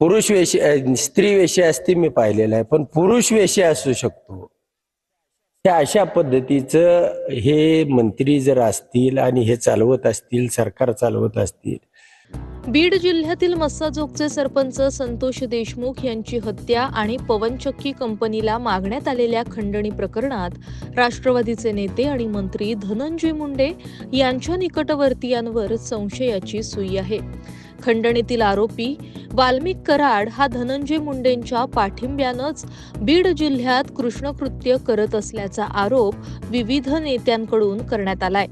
पुरुष वेशी स्त्री वेशी असते मी पाहिलेलं आहे पण पुरुष वेशी असू शकतो. त्या अशा पद्धतीचं हे मंत्री जर असतील आणि हे चालवत असतील सरकार चालवत असतील. बीड जिल्ह्यातील मस्साजोगचे सरपंच संतोष देशमुख यांची हत्या आणि पवनचक्की कंपनीला मागण्यात आलेल्या खंडणी प्रकरणात राष्ट्रवादीचे नेते आणि मंत्री धनंजय मुंडे यांच्या निकटवर्तीयांवर संशयाची सुई आहे. खंडणीतील आरोपी वाल्मिक कराड हा धनंजय मुंडेंच्या पाठिंब्यानंच बीड जिल्ह्यात कृष्णकृत्य करत असल्याचा आरोप विविध नेत्यांकडून करण्यात आलाय.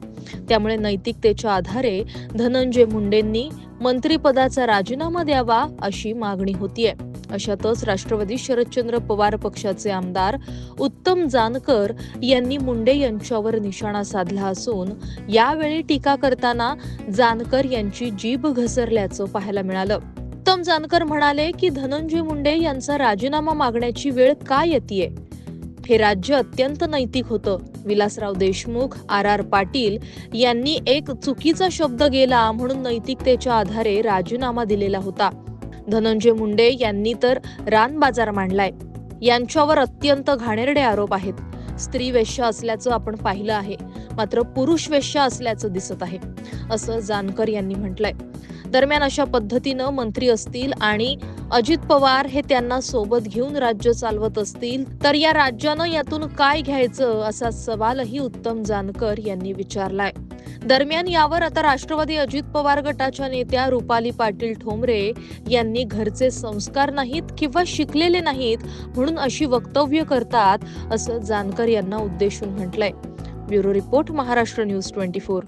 त्यामुळे नैतिकतेच्या आधारे धनंजय मुंडेंनी मंत्रिपदाचा राजीनामा द्यावा अशी मागणी होतीये. अशातच राष्ट्रवादी शरदचंद्र पवार पक्षाचे आमदार उत्तम जानकर यांनी मुंडे यांच्यावर निशाणा साधला असून यावेळी टीका करताना जानकर यांची जीभ घसरल्याचं पाहायला मिळालं. उत्तम जानकर म्हणाले की धनंजय मुंडे यांचा राजीनामा मागण्याची वेळ का येते हे राज्य अत्यंत नैतिक होतं. विलासराव देशमुख आर आर पाटील यांनी एक चुकीचा शब्द गेला म्हणून नैतिकतेच्या आधारे राजीनामा दिलेला होता. धनंजय मुंडे यांनी तर रान बाजार मांडलाय. यांच्यावर अत्यंत घाणेरडे आरोप आहेत. स्त्री वेश्य असल्याचं आपण पाहिलं आहे. मात्र पुरुष वेश्या असल्याचं दिसत आहे. असं जानकर यांनी म्हटलंय. दरम्यान अशा पद्धतीनं मंत्री असतील आणि अजित पवार हे त्यांना सोबत घेऊन राज्य चालवत असतील तर या राज्यानं यातून काय घ्यायचं असा सवालही उत्तम जानकर यांनी विचारलाय. दरम्यान यावर आता राष्ट्रवादी अजित पवार गटाच्या नेत्या रुपाली पाटील ठोंबरे यांनी घरचे संस्कार नाहीत किंवा शिकलेले नाहीत म्हणून अशी वक्तव्य करतात असं जानकर यांना उद्देशून म्हटलंय. Bureau report Maharashtra news twenty four.